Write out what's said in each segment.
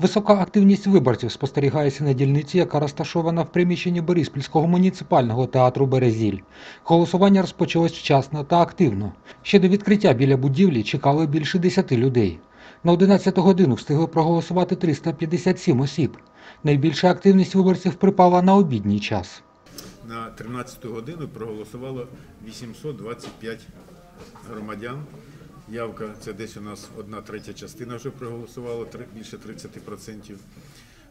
Висока активність виборців спостерігається на дільниці, яка розташована в приміщенні Бориспільського муніципального театру Березіль. Голосування розпочалось вчасно та активно. Ще до відкриття біля будівлі чекали більше 10 людей. На 11 годину встигли проголосувати 357 осіб. Найбільша активність виборців припала на обідній час. На 13 годину проголосувало 825 громадян. Явка це десь у нас одна третя частина вже проголосувала, три- більше 30%.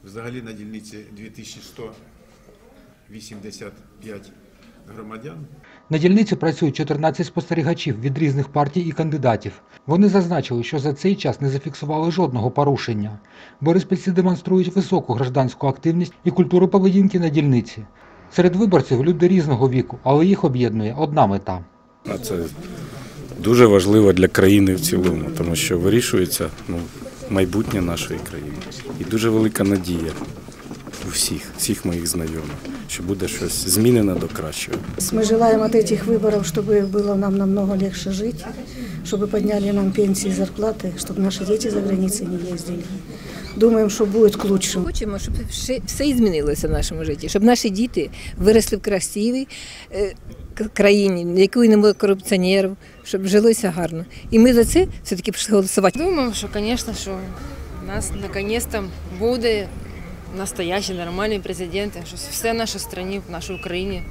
Взагалі на дільниці 2185 громадян. На дільниці працюють 14 спостерігачів від різних партій і кандидатів. Вони зазначили, що за цей час не зафіксували жодного порушення. Бориспільці демонструють високу гражданську активність і культуру поведінки на дільниці. Серед виборців люди різного віку, але їх об'єднує одна мета. А це дуже важливо для країни в цілому, тому що вирішується ну, майбутнє нашої країни. І дуже велика надія у всіх, всіх моїх знайомих, що буде щось змінено до кращого. Мы желаем от этих выборов, чтобы было нам намного легче жить, чтобы подняли нам пенсии и зарплаты, чтобы наши дети за границей не ездили. Думаем, что будет к лучшему. Хочемо, щоб все, все і змінилося в нашому житті, щоб наші діти виросли в красивій е, к- країні, в якої немає корупціонерів, щоб жилося гарно. І ми за це все-таки пішли голосувати. Думаю, що, звісно, що у нас наконец-то буде настоящий нормальний президент, що все в нашій країні, в нашій Україні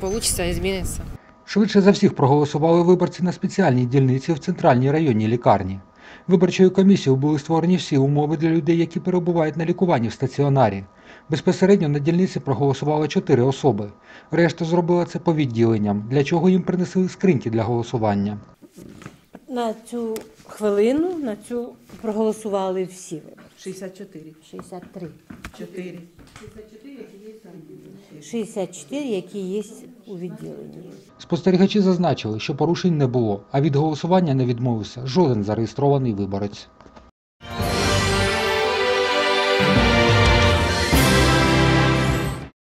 вийде і зміниться. Швидше за всіх проголосували виборці на спеціальній дільниці в центральній районній лікарні. Виборчою комісією були створені всі умови для людей, які перебувають на лікуванні в стаціонарі. Безпосередньо на дільниці проголосували чотири особи. Решта зробила це по відділенням, для чого їм принесли скриньки для голосування. На цю хвилину, на цю проголосували всі. 64. 63. 4. 64, які є у відділенні. Спостерігачі зазначили, що порушень не було, а від голосування не відмовився жоден зареєстрований виборець.